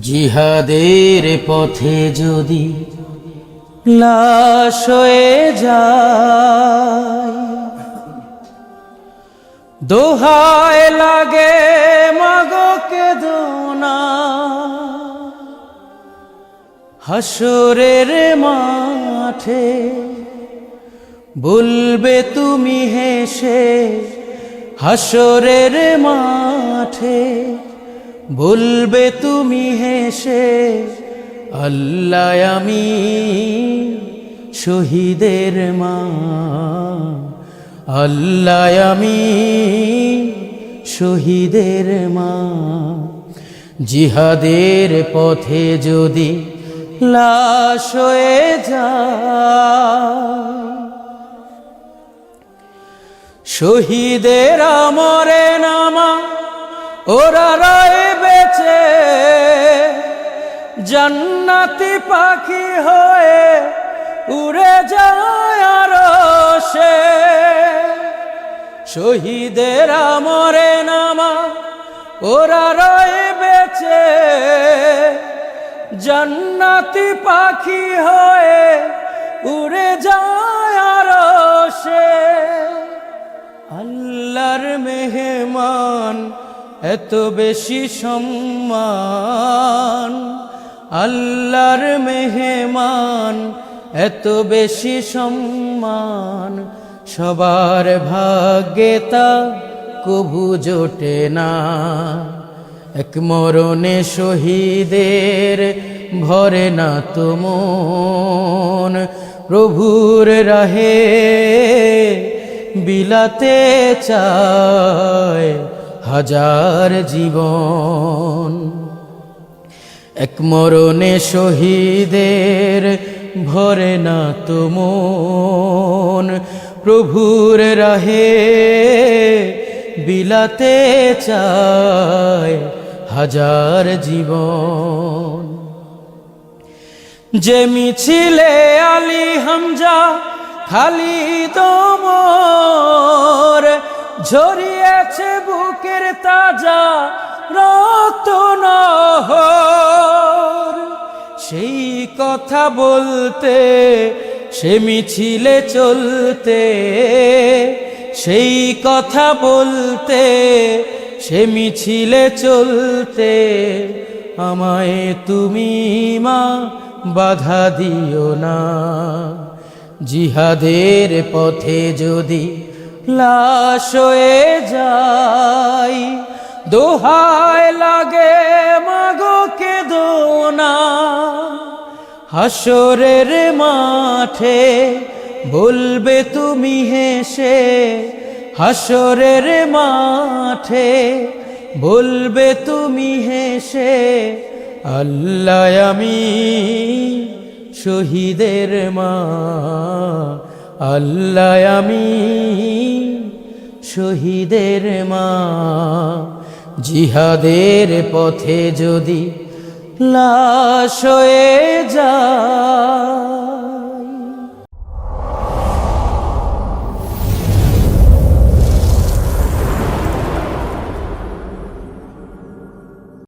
জিহাদের পথে যদি লাশ হয়ে যায়, দোহায় লাগে মাগকে দোনা হাসরের মাঠে বলবে তুমি হেসে হাসরের মাঠে বলবে তুমি হেসে, আল্লাহ আমি শহীদের মা। আল্লাহ আমি শহীদের মা। জিহাদের পথে যদি লাশ হয়ে যা শহীদের আমরে নামা, ওরা জান্নাতি পাখি হয়ে উড়ে যায় সে শহীদের মরে নামা, ওরা রয়ে বেঁচে। জান্নাতি পাখি হয়ে উড়ে যায় সে আল্লাহর মেহমান, এত বেশি সম্মান। আল্লাহর মেহমান, এত বেশি সম্মান। সবার ভাগ্যে তা জোটে না। এক মরণে শহীদের ভরে না তুমন প্রভুর রাহে বিলাতে চায় হাজার জীবন। এক মরণে শহীদের ভরে না তুমন প্রভুর রাহে বিলাতে চায় হাজার জীবন। যে মিছিলে আলী হামজা খালি তোমর ঝরিয়েছে বুকের তাজা রক্ত নহর সেই কথা বলতে, সে মিছিলে চলতে, সেই কথা বলতে, সে মিছিলে চলতে, আমায় তুমি মা, বাধা দিও না। জিহাদের পথে যদি লাশ হয়ে যাই দোহায় হাসরের মাঠে বলবে তুমি হেসে হাসরের মাঠে বলবে তুমি হেসে, আল্লাহ আমি শহীদের মা, আল্লাহ আমি শহীদের মা। জিহাদের পথে যদি লাশ হয়ে যা।